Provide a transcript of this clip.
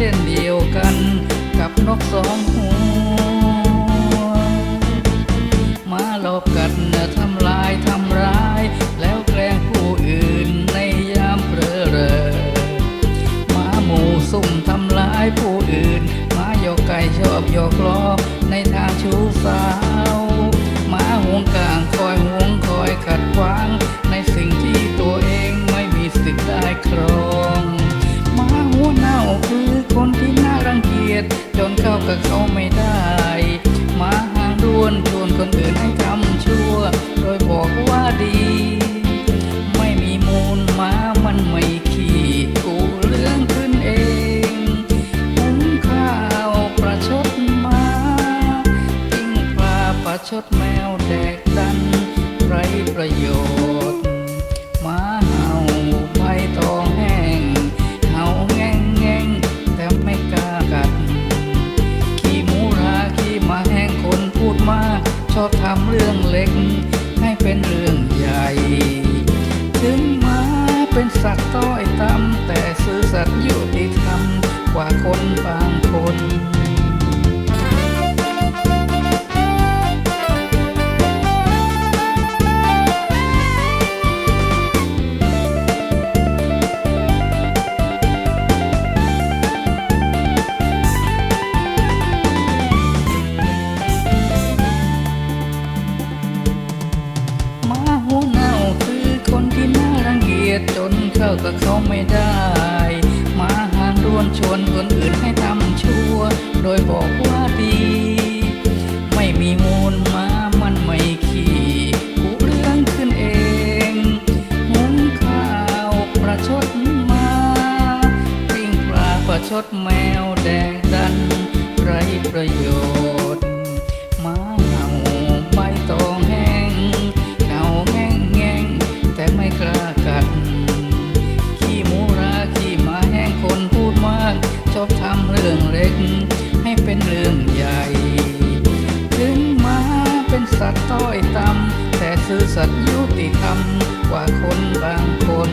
เช่นเดียวกันกับนกสองหัวหมาหลอกกัดทำลายทำร้าย แล้วแกล้งผู้อื่นในยามเผลอเรอหมาหมู่ซุ่มทำลายผู้อื่นหมาโยกไก่ชอบโยกล้อ จนเข้ากับเขาไม่ได้มาหางด้วนชวนคนอื่นให้ทำชั่ว โดยบอกว่าดี ไม่มีมูลมามันไม่ขี้กูเรื่องขึ้นเองหุงข้าวประชดมาทิ้งปลาประชดแมวแดกดันไรประโยชน์ อบทำเรื่องเล็ก ให้เป็นเรื่องใหญ่ ถึงมาเป็นสัตว์ต้อยต่ำแต่ซื่อสัตย์ยุติธรรมกว่าคนป่า กับเขาไม่ได้ มาหางด้วนชวนคนอื่นให้ทำชั่ว โดยบอกว่าดี ไม่มีมูลหมามันไม่ขี้กูเรื่องขึ้นเองหุงข้าวประชดมาปิ้งปลาประชดแมวแดงดันไรประโยชน์ ล็ก ให้เป็นเรื่องใหญ่ ถึงมาเป็นสัตว์ต้อยต่ำแต่ซื่อสัตย์ยุติธรรมกว่าคนบางคน